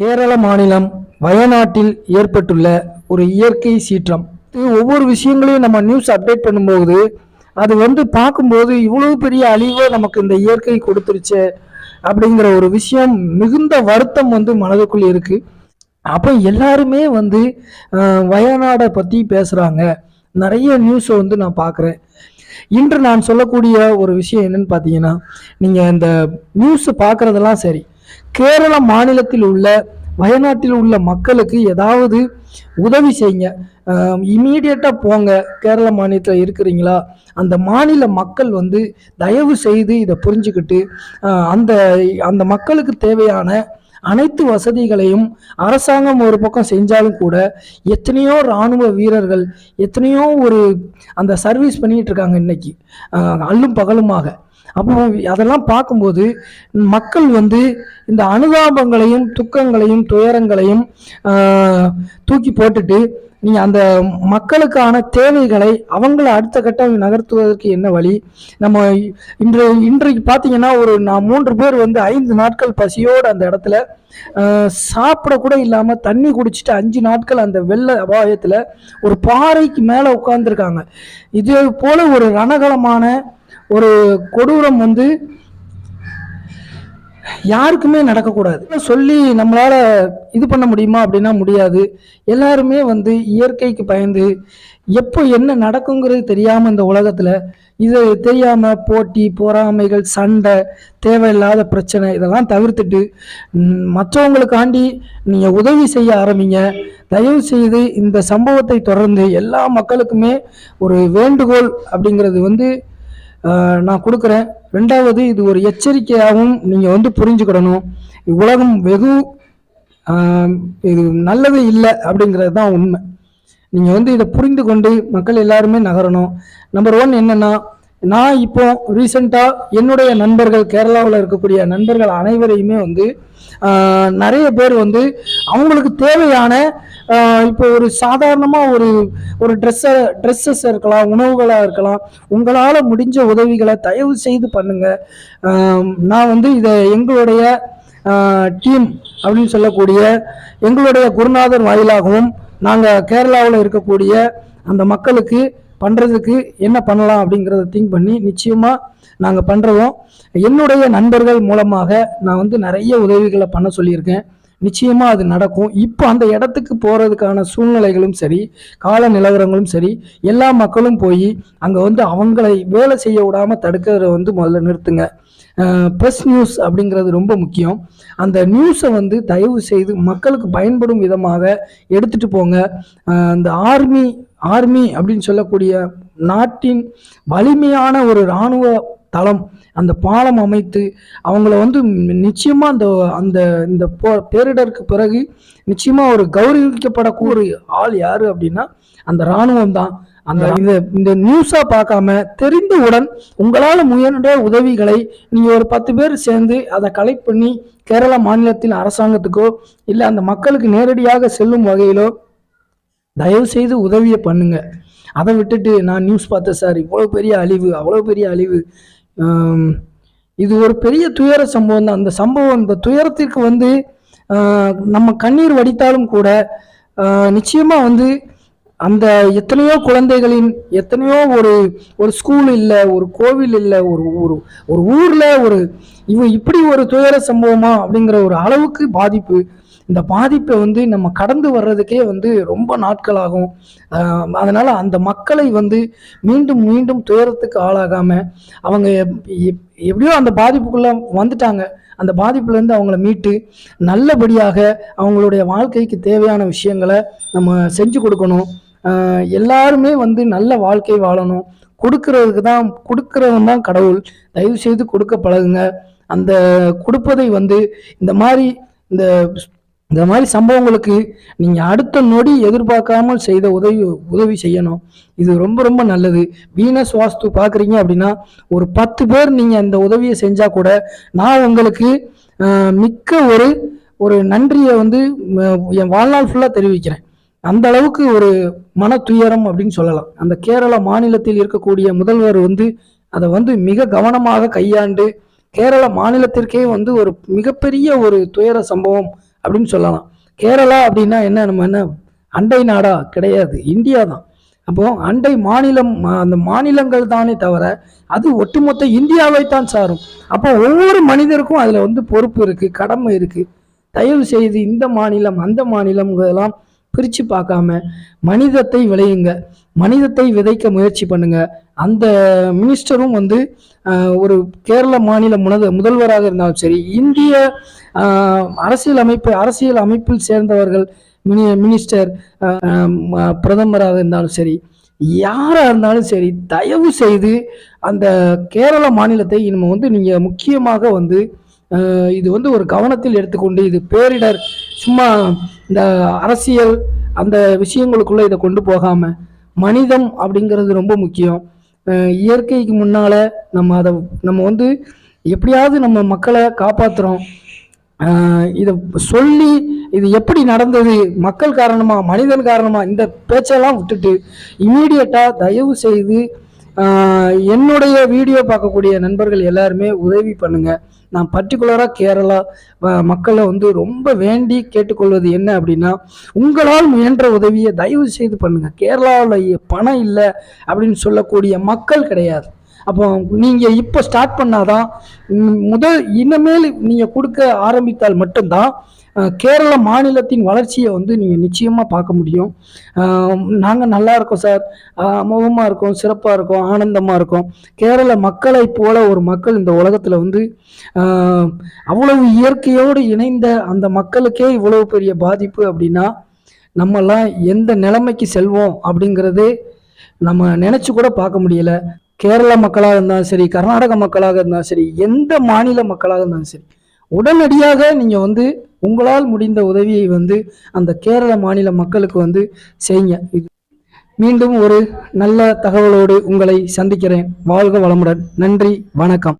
கேரள மாநிலம் வயநாட்டில் ஏற்பட்டுள்ள ஒரு இயற்கை சீற்றம். இது ஒவ்வொரு விஷயங்களையும் நம்ம நியூஸ் அப்டேட் பண்ணும்போது அது வந்து பார்க்கும்போது இவ்வளவு பெரிய அழிவை நமக்கு இந்த இயற்கை கொடுத்துருச்சு அப்படிங்கிற ஒரு விஷயம் மிகுந்த வருத்தம் வந்து மனதுக்குள் இருக்கு. அப்போ எல்லாருமே வந்து வயநாடை பற்றி பேசுகிறாங்க நிறைய நியூஸை வந்து நான் பார்க்குறேன். இன்று நான் சொல்லக்கூடிய ஒரு விஷயம் என்னன்னு பார்த்தீங்கன்னா நீங்கள் இந்த நியூஸை பார்க்குறதெல்லாம் சரி. கேரள மாநிலத்தில் உள்ள வயநாட்டில் உள்ள மக்களுக்கு ஏதாவது உதவி செய்யுங்க. இமீடியட்டாக போங்க. கேரள மாநிலத்தில் இருக்கிறீங்களா? அந்த மாநில மக்கள் வந்து தயவு செய்து இதை புரிஞ்சுக்கிட்டு அந்த அந்த மக்களுக்கு தேவையான அனைத்து வசதிகளையும் அரசாங்கம் ஒரு பக்கம் செஞ்சாலும் கூட எத்தனையோ இராணுவ வீரர்கள் எத்தனையோ ஒரு அந்த சர்வீஸ் பண்ணிகிட்டு இருக்காங்க இன்னைக்கு. அல்லும் பகலுமாக. அப்போ அதெல்லாம் பார்க்கும்போது மக்கள் வந்து இந்த அனுதாபங்களையும் துக்கங்களையும் துயரங்களையும் தூக்கி போட்டுட்டு நீங்கள் அந்த மக்களுக்கான தேவைகளை அவங்கள அடுத்த கட்டம் நகர்த்துவதற்கு என்ன வழி? நம்ம இன்று இன்றைக்கு பார்த்தீங்கன்னா ஒரு நான் மூன்று பேர் வந்து ஐந்து நாட்கள் பசியோடு அந்த இடத்துல சாப்பிடக்கூட சாப்பிட கூட இல்லாமல் தண்ணி குடிச்சிட்டு அஞ்சு நாட்கள் அந்த வெள்ள அபாயத்தில் ஒரு பாறைக்கு மேலே உட்காந்துருக்காங்க இதே போல் ஒரு ரணகலமான ஒரு கொடூரம் வந்து யாருக்குமே நடக்கக்கூடாது. சொல்லி நம்மளால் இது பண்ண முடியுமா அப்படின்னா முடியாது. எல்லாருமே வந்து இயற்கைக்கு பயந்து எப்போ என்ன நடக்குங்கிறது தெரியாமல் இந்த உலகத்தில் இது தெரியாமல் போட்டி பொறாமைகள் சண்டை தேவையில்லாத பிரச்சனை இதெல்லாம் தவிர்த்துட்டு மற்றவங்களுக்காண்டி நீங்கள் உதவி செய்ய ஆரம்பிங்க. தயவு செய்து இந்த சம்பவத்தை தொடர்ந்து எல்லா மக்களுக்குமே ஒரு வேண்டுகோள் அப்படிங்கிறது வந்து நான் கொடுக்குறேன். ரெண்டாவது இது ஒரு எச்சரிக்கையாகவும் நீங்கள் வந்து புரிஞ்சுக்கிடணும் உலகம் வெகு இது நல்லது இல்லை அப்படிங்கிறது தான் உண்மை. நீங்கள் வந்து இதை புரிந்து கொண்டு மக்கள் எல்லாருமே நகரணும். நம்பர் ஒன் என்னென்னா நான் இப்போ ரீசெண்டாக என்னுடைய நண்பர்கள் கேரளாவில் இருக்கக்கூடிய நண்பர்கள் அனைவரையுமே வந்து நிறைய பேர் வந்து அவங்களுக்கு தேவையான இப்போ ஒரு சாதாரணமாக ஒரு ஒரு ட்ரெஸ்ஸை ட்ரெஸ்ஸஸ் இருக்கலாம் உணவுகளாக இருக்கலாம் உங்களால் முடிஞ்ச உதவிகளை தயவு செய்து பண்ணுங்கள் நான் வந்து இதை எங்களுடைய டீம் அப்படின்னு சொல்லக்கூடிய எங்களுடைய குருநாதர் வாயிலாகவும் நாங்கள் கேரளாவில் இருக்கக்கூடிய அந்த மக்களுக்கு பண்ணுறதுக்கு என்ன பண்ணலாம் அப்படிங்கிறத திங்க் பண்ணி நிச்சயமாக நாங்கள் பண்ணுறதும் என்னுடைய நண்பர்கள் மூலமாக நான் வந்து நிறைய உதவிகளை பண்ண சொல்லியிருக்கேன். நிச்சயமாக அது நடக்கும். இப்போ அந்த இடத்துக்கு போகிறதுக்கான சூழ்நிலைகளும் சரி கால நிலவரங்களும் சரி எல்லா மக்களும் போய் அங்கே வந்து அவங்களை வேலை செய்ய விடாமல் தடுக்கிறத வந்து முதல்ல நிறுத்துங்க. ப்ரெஸ் நியூஸ் அப்படிங்கிறது ரொம்ப முக்கியம். அந்த நியூஸை வந்து தயவு செய்து மக்களுக்கு பயன்படும் விதமாக எடுத்துகிட்டு போங்க. அந்த ஆர்மி ஆர்மி அப்படின்னு சொல்லக்கூடிய நாட்டின் வலிமையான ஒரு இராணுவ தளம் அந்த பாலம் அமைத்து அவங்கள வந்து நிச்சயமா அந்த அந்த இந்த போ பேரிடருக்கு பிறகு நிச்சயமா ஒரு கௌரவிக்கப்படக்கூடிய ஒரு ஆள் யாரு அப்படின்னா அந்த இராணுவம் தான். அந்த இந்த இந்த நியூஸா பார்க்காம தெரிந்தவுடன் உங்களால் முயன்ற உதவிகளை நீ ஒரு பத்து பேர் சேர்ந்து அதை கலெக்ட் பண்ணி கேரள மாநிலத்தின் அரசாங்கத்துக்கோ இல்லை அந்த மக்களுக்கு நேரடியாக செல்லும் வகையிலோ தயவுசெய்து உதவியை பண்ணுங்க. அதை விட்டுட்டு நான் நியூஸ் பார்த்தேன் சார் இவ்வளோ பெரிய அழிவு அவ்வளோ பெரிய அழிவு. இது ஒரு பெரிய துயர சம்பவம் தான். அந்த சம்பவம் இந்த துயரத்திற்கு வந்து நம்ம கண்ணீர் வடித்தாலும் கூட நிச்சயமாக வந்து அந்த எத்தனையோ குழந்தைகளின் எத்தனையோ ஒரு ஒரு ஸ்கூல் இல்லை ஒரு கோவில் இல்லை ஒரு ஒரு ஒரு ஊரில் ஒரு இவ இப்படி ஒரு துயர சம்பவமா அப்படிங்கிற ஒரு அளவுக்கு பாதிப்பு இந்த பாதிப்பை வந்து நம்ம கடந்து வர்றதுக்கே வந்து ரொம்ப நாட்கள் ஆகும் அதனால அந்த மக்களை வந்து மீண்டும் மீண்டும் துயரத்துக்கு ஆளாகாம அவங்க எப்படியோ அந்த பாதிப்புக்குள்ள வந்துட்டாங்க. அந்த பாதிப்புலேருந்து அவங்கள மீட்டு நல்லபடியாக அவங்களுடைய வாழ்க்கைக்கு தேவையான விஷயங்களை நம்ம செஞ்சு கொடுக்கணும். எல்லாருமே வந்து நல்ல வாழ்க்கை வாழணும். கொடுக்கறதுக்கு தான் கொடுக்கறவன் தான் கடவுள். தயவு செய்து கொடுக்க பழகுங்க. அந்த கொடுப்பதை வந்து இந்த மாதிரி இந்த இந்த மாதிரி சம்பவங்களுக்கு நீங்கள் அடுத்த நொடி எதிர்பார்க்காமல் செய்த உதவி உதவி செய்யணும். இது ரொம்ப ரொம்ப நல்லது. வீனஸ் வாஸ்து பார்க்குறீங்க அப்படின்னா ஒரு பத்து பேர் நீங்கள் அந்த உதவியை செஞ்சால் கூட நான் உங்களுக்கு மிக்க ஒரு ஒரு நன்றியை வந்து என் வாழ்நாள் ஃபுல்லாக தெரிவிக்கிறேன். அந்த அளவுக்கு ஒரு மன துயரம் அப்படின்னு சொல்லலாம். அந்த கேரள மாநிலத்தில் இருக்கக்கூடிய முதல்வர் வந்து அதை வந்து மிக கவனமாக கையாண்டு கேரள மாநிலத்திற்கே வந்து ஒரு மிகப்பெரிய ஒரு துயர சம்பவம் அப்படின்னு சொல்லலாம். கேரளா அப்படின்னா என்ன? நம்ம என்ன? அண்டை நாடா? கிடையாது. இந்தியா தான். அப்போ அண்டை மாநிலம் மா- அந்த மாநிலங்கள் தானே தவிர அது ஒட்டுமொத்த இந்தியாவை தான் சாரும். அப்போ ஒவ்வொரு மனிதருக்கும் அதில் வந்து பொறுப்பு இருக்குது கடமை இருக்குது தயவு செய்து இந்த மாநிலம் அந்த மாநிலம்ங்கிறதெல்லாம் பிரித்து பார்க்காம மனிதத்தை விளையுங்க. மனிதத்தை விதைக்க முயற்சி பண்ணுங்க. அந்த மினிஸ்டரும் வந்து ஒரு கேரள மாநில முனத முதல்வராக இருந்தாலும் சரி இந்திய அரசியல் அமைப்பு அரசியல் அமைப்பில் சேர்ந்தவர்கள் மினி மினிஸ்டர் பிரதமராக இருந்தாலும் சரி யாராக இருந்தாலும் சரி தயவு செய்து அந்த கேரள மாநிலத்தை நம்ம வந்து நீங்கள் முக்கியமாக வந்து இது வந்து ஒரு கவனத்தில் எடுத்துக்கொண்டு இது பேரிடர் சும்மா இந்த அரசியல் அந்த விஷயங்களுக்குள்ள இதை கொண்டு போகாம மனிதம் அப்படிங்கிறது ரொம்ப முக்கியம். இயற்கைக்கு முன்னால நம்ம அதை நம்ம வந்து எப்படியாவது நம்ம மக்களை காப்பாத்துறோம். இதை சொல்லி இது எப்படி நடந்தது மக்கள் காரணமா மனிதன் காரணமா இந்த பேச்செல்லாம் விட்டுட்டு இமீடியட்டா தயவு செய்து என்னுடைய வீடியோ பார்க்கக்கூடிய நண்பர்கள் எல்லாருமே உதவி பண்ணுங்க. நான் பர்டிகுலராக கேரளா மக்களை வந்து ரொம்ப வேண்டி கேட்டுக்கொள்வது என்ன அப்படின்னா உங்களால் முயன்ற உதவியை தயவு செய்து பண்ணுங்க. கேரளாவில் பணம் இல்லை அப்படின்னு சொல்லக்கூடிய மக்கள் கிடையாது. அப்போ நீங்கள் இப்போ ஸ்டார்ட் பண்ணாதான் முதல் இனிமேல் நீங்கள் கொடுக்க ஆரம்பித்தால் மட்டும்தான் கேரள மாநிலத்தின் வளர்ச்சியை வந்து நீங்கள் நிச்சயமாக பார்க்க முடியும். நாங்கள் நல்லா இருக்கோம் சார். அமோகமாக இருக்கோம் சிறப்பாக இருக்கோம் ஆனந்தமாக இருக்கோம். கேரள மக்களை போல ஒரு மக்கள் இந்த உலகத்தில் வந்து அவ்வளவு இயற்கையோடு இணைந்த அந்த மக்களுக்கே இவ்வளவு பெரிய பாதிப்பு அப்படின்னா நம்மெல்லாம் எந்த நிலைமைக்கு செல்வோம் அப்படிங்கிறதே நம்ம நினச்சி கூட பார்க்க முடியல. கேரள மக்களாக இருந்தாலும் சரி கர்நாடக மக்களாக இருந்தாலும் சரி எந்த மாநில மக்களாக இருந்தாலும் சரி உடனடியாக நீங்கள் வந்து உங்களால் முடிந்த உதவியை வந்து அந்த கேரள மாநில மக்களுக்கு வந்து செய்யுங்க. மீண்டும் ஒரு நல்ல தகவலோடு உங்களை சந்திக்கிறேன். வாழ்க வளமுடன். நன்றி. வணக்கம்.